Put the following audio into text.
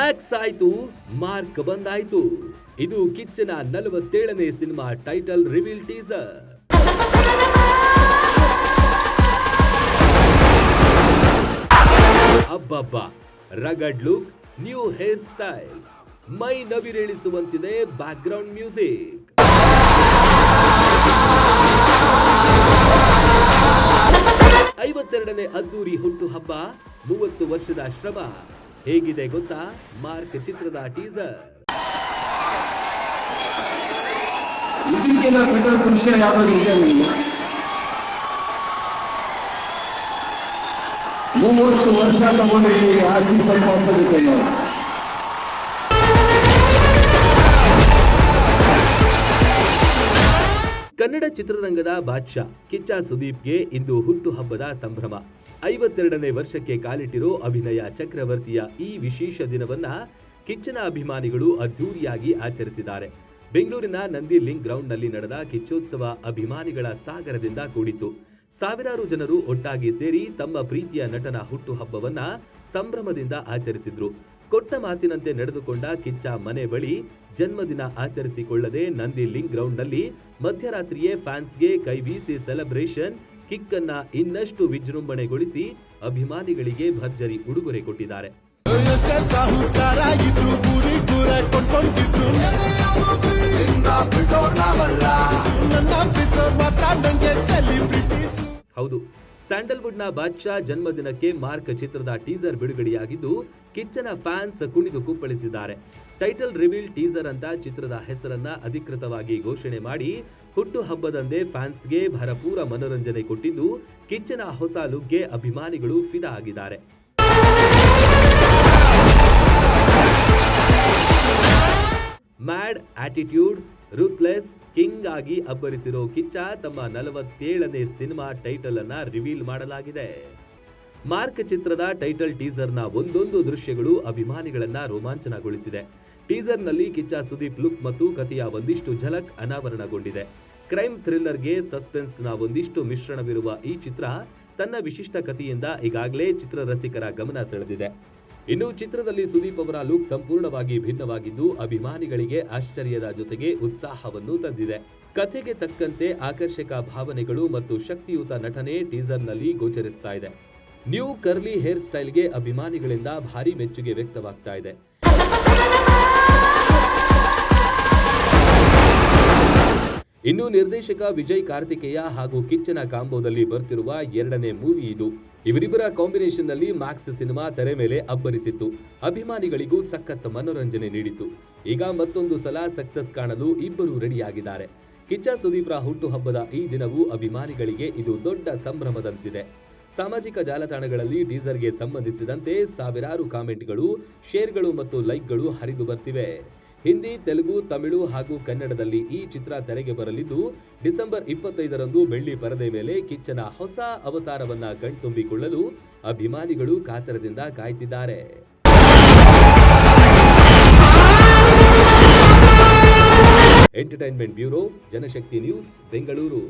Max ಆಯ್ತು, Mark ಬಂದಾಯ್ತು. ಇದು ಕಿಚ್ಚನ ನಲವತ್ತೇಳನೇ ಸಿನಿಮಾ ಟೈಟಲ್ ರಿವೀಲ್ ಟೀಸರ್ ಅಬ್ಬಬ್ಬಾ rugged look new hair style ಮೈ ನವಿರೇಳಿಸುವಂತಿದೆ ಬ್ಯಾಕ್ ಗ್ರೌಂಡ್ ಮ್ಯೂಸಿಕ್ ಐವತ್ತೆರಡನೇ ಅದ್ದೂರಿ ಹುಟ್ಟು ಹಬ್ಬ, ಮೂವತ್ತು ವರ್ಷದ ಶ್ರಮ. ಹೇಗಿದೆ ಗೊತ್ತಾ? ಮಾರ್ಕ್ ಚಿತ್ರದ ಟೀಸರ್? ಮೂವತ್ತು ವರ್ಷ ತಗೊಂಡಿದ್ದೀವಿ ಆಸ್ತಿ ಸಂಪಾದಿಸೋದಕ್ಕೆ ಕನ್ನಡ ಚಿತ್ರರಂಗದ ಬಾದ್ಶಾ, ಕಿಚ್ಚ ಸುದೀಪ್ಗೆ ಇಂದು ಹುಟ್ಟುಹಬ್ಬದ ಸಂಭ್ರಮ. ಐವತ್ತೆರಡನೇ ವರ್ಷಕ್ಕೆ ಕಾಲಿಟ್ಟಿರೋ ಅಭಿನಯ ಚಕ್ರವರ್ತಿಯ ಈ ವಿಶೇಷ ದಿನವನ್ನ ಕಿಚ್ಚನ ಅಭಿಮಾನಿಗಳು ಅದ್ಧೂರಿಯಾಗಿ ಆಚರಿಸಿದ್ದಾರೆ. ಬೆಂಗಳೂರಿನ ನಂದಿ ಲಿಂಕ್ ಗ್ರೌಂಡ್ನಲ್ಲಿ ನಡೆದ ಕಿಚ್ಚೋತ್ಸವ ಅಭಿಮಾನಿಗಳ ಸಾಗರದಿಂದ ಕೂಡಿತ್ತು. ಸಾವಿರಾರು ಜನರು ಒಟ್ಟಾಗಿ ಸೇರಿ ತಮ್ಮ ಪ್ರೀತಿಯ ನಟನ ಹುಟ್ಟುಹಬ್ಬವನ್ನ ಸಂಭ್ರಮದಿಂದ ಆಚರಿಸಿದ್ರು. ಕೊಟ್ಟ ಮಾತಿನಂತೆ ನಡೆದುಕೊಂಡ ಕಿಚ್ಚ ಮನೆ ಬಳಿ ಜನ್ಮದಿನ ಆಚರಿಸಿಕೊಳ್ಳದೆ ನಂದಿ ಲಿಂಕ್ ಗ್ರೌಂಡ್ನಲ್ಲಿ ಮಧ್ಯರಾತ್ರಿಯೇ ಫ್ಯಾನ್ಸ್ಗೆ ಕೈಬೀಸಿ ಸೆಲೆಬ್ರೇಷನ್ ಕಿಕ್ ಅನ್ನ ಇನ್ನಷ್ಟು ವಿಜೃಂಭಣೆಗೊಳಿಸಿ ಅಭಿಮಾನಿಗಳಿಗೆ ಭರ್ಜರಿ ಉಡುಗೊರೆ ಕೊಟ್ಟಿದ್ದಾರೆ. ಹೌದು. ಸ್ಯಾಂಡಲ್ವುಡ್ನ ಬಾದ್ಶಾ ಜನ್ಮದಿನಕ್ಕೆ ಮಾರ್ಕ್ ಚಿತ್ರದ ಟೀಸರ್ ಬಿಡುಗಡೆಯಾಗಿದ್ದು, ಕಿಚ್ಚನ ಫ್ಯಾನ್ಸ್ ಕುಣಿದು ಕುಪ್ಪಳಿಸಿದ್ದಾರೆ. ಟೈಟಲ್ ರಿವೀಲ್ ಟೀಸರ್ ಅಂತ ಚಿತ್ರದ ಹೆಸರನ್ನ ಅಧಿಕೃತವಾಗಿ ಘೋಷಣೆ ಮಾಡಿ ಹುಟ್ಟು ಹಬ್ಬದಂದೇ ಫ್ಯಾನ್ಸ್ಗೆ ಭರಪೂರ ಮನೋರಂಜನೆ ಕೊಟ್ಟಿದ್ದು, ಕಿಚ್ಚನ ಹೊಸ ಲುಕ್ಗೆ ಅಭಿಮಾನಿಗಳು ಫಿದಾ ಆಗಿದ್ದಾರೆ. ಮ್ಯಾಡ್ ಆಟಿಟ್ಯೂಡ್ ರುತ್ಲೆಸ್ ಕಿಂಗ್ ಆಗಿ ಅಬ್ಬರಿಸಿರೋ ಕಿಚ್ಚ ತಮ್ಮ ನಲವತ್ತೇಳನೇ ಸಿನಿಮಾ ಟೈಟಲ್ ಅನ್ನ ರಿವೀಲ್ ಮಾಡಲಾಗಿದೆ. ಮಾರ್ಕ್ ಚಿತ್ರದ ಟೈಟಲ್ ಟೀಸರ್ನ ಒಂದೊಂದು ದೃಶ್ಯಗಳು ಅಭಿಮಾನಿಗಳನ್ನ ರೋಮಾಂಚನಗೊಳಿಸಿದೆ. ಟೀಸರ್ನಲ್ಲಿ ಕಿಚ್ಚ ಸುದೀಪ್ ಲುಕ್ ಮತ್ತು ಕಥೆಯ ಒಂದಿಷ್ಟು ಝಲಕ್ ಅನಾವರಣಗೊಂಡಿದೆ. ಕ್ರೈಮ್ ಥ್ರಿಲ್ಲರ್ಗೆ ಸಸ್ಪೆನ್ಸ್ನ ಒಂದಿಷ್ಟು ಮಿಶ್ರಣವಿರುವ ಈ ಚಿತ್ರ ತನ್ನ ವಿಶಿಷ್ಟ ಕಥೆಯಿಂದ ಈಗಾಗಲೇ ಚಿತ್ರರಸಿಕರ ಗಮನ ಸೆಳೆದಿದೆ. ಇನ್ನು ಚಿತ್ರದಲ್ಲಿ ಸುದೀಪ್ ಅವರ ಲುಕ್ ಸಂಪೂರ್ಣವಾಗಿ ಭಿನ್ನವಾಗಿದ್ದು ಅಭಿಮಾನಿಗಳಿಗೆ ಆಶ್ಚರ್ಯದ ಜೊತೆಗೆ ಉತ್ಸಾಹವನ್ನು ತಂದಿದೆ. ಕಥೆಗೆ ತಕ್ಕಂತೆ ಆಕರ್ಷಕ ಭಾವನೆಗಳು ಮತ್ತು ಶಕ್ತಿಯುತ ನಟನೆ ಟೀಸರ್ನಲ್ಲಿ ಗೋಚರಿಸ್ತಾ ಇದೆ. ನ್ಯೂ ಕರ್ಲಿ ಹೇರ್ ಸ್ಟೈಲ್ಗೆ ಅಭಿಮಾನಿಗಳಿಂದ ಭಾರಿ ಮೆಚ್ಚುಗೆ ವ್ಯಕ್ತವಾಗ್ತಾ ಇದೆ. ನಿರ್ದೇಶಕ ವಿಜಯ್ ಕಾರ್ತಿಕೇಯ ಹಾಗೂ ಕಿಚ್ಚನ ಕಾಂಬೋದಲ್ಲಿ ಬರ್ತಿರುವ ಎರಡನೇ ಮೂವಿ ಇದು. ಇವರಿಬ್ಬರ ಕಾಂಬಿನೇಷನ್ನಲ್ಲಿ ಮ್ಯಾಕ್ಸ್ ಸಿನಿಮಾ ತೆರೆ ಮೇಲೆ ಅಬ್ಬರಿಸಿತ್ತು. ಅಭಿಮಾನಿಗಳಿಗೂ ಸಖತ್ ಮನೋರಂಜನೆ ನೀಡಿತು ಈಗ ಮತ್ತೊಂದು ಸಲ ಸಕ್ಸಸ್ ಕಾಣಲು ಇಬ್ಬರು ರೆಡಿಯಾಗಿದ್ದಾರೆ. ಕಿಚ್ಚ ಸುದೀಪ್ರ ಹುಟ್ಟುಹಬ್ಬದ ಈ ದಿನವೂ ಅಭಿಮಾನಿಗಳಿಗೆ ಇದು ದೊಡ್ಡ ಸಂಭ್ರಮದಂತಿದೆ. ಸಾಮಾಜಿಕ ಜಾಲತಾಣಗಳಲ್ಲಿ ಟೀಸರ್ಗೆ ಸಂಬಂಧಿಸಿದಂತೆ ಸಾವಿರಾರು ಕಾಮೆಂಟ್ಗಳು, ಶೇರ್ಗಳು ಮತ್ತು ಲೈಕ್ಗಳು ಹರಿದು ಬರ್ತಿವೆ. ಹಿಂದಿ, ತೆಲುಗು, ತಮಿಳು ಹಾಗೂ ಕನ್ನಡದಲ್ಲಿ ಈ ಚಿತ್ರ ತೆರೆಗೆ ಬರಲಿದ್ದು, ಡಿಸೆಂಬರ್ ಇಪ್ಪತ್ತೈದರಂದು ಬೆಳ್ಳಿ ಪರದೆ ಮೇಲೆ ಕಿಚ್ಚನ ಹೊಸ ಅವತಾರವನ್ನ ಕಣ್ತುಂಬಿಕೊಳ್ಳಲು ಅಭಿಮಾನಿಗಳು ಕಾತರದಿಂದ ಕಾಯ್ತಿದ್ದಾರೆ. Entertainment bureau, Janashakti news, Bengaluru.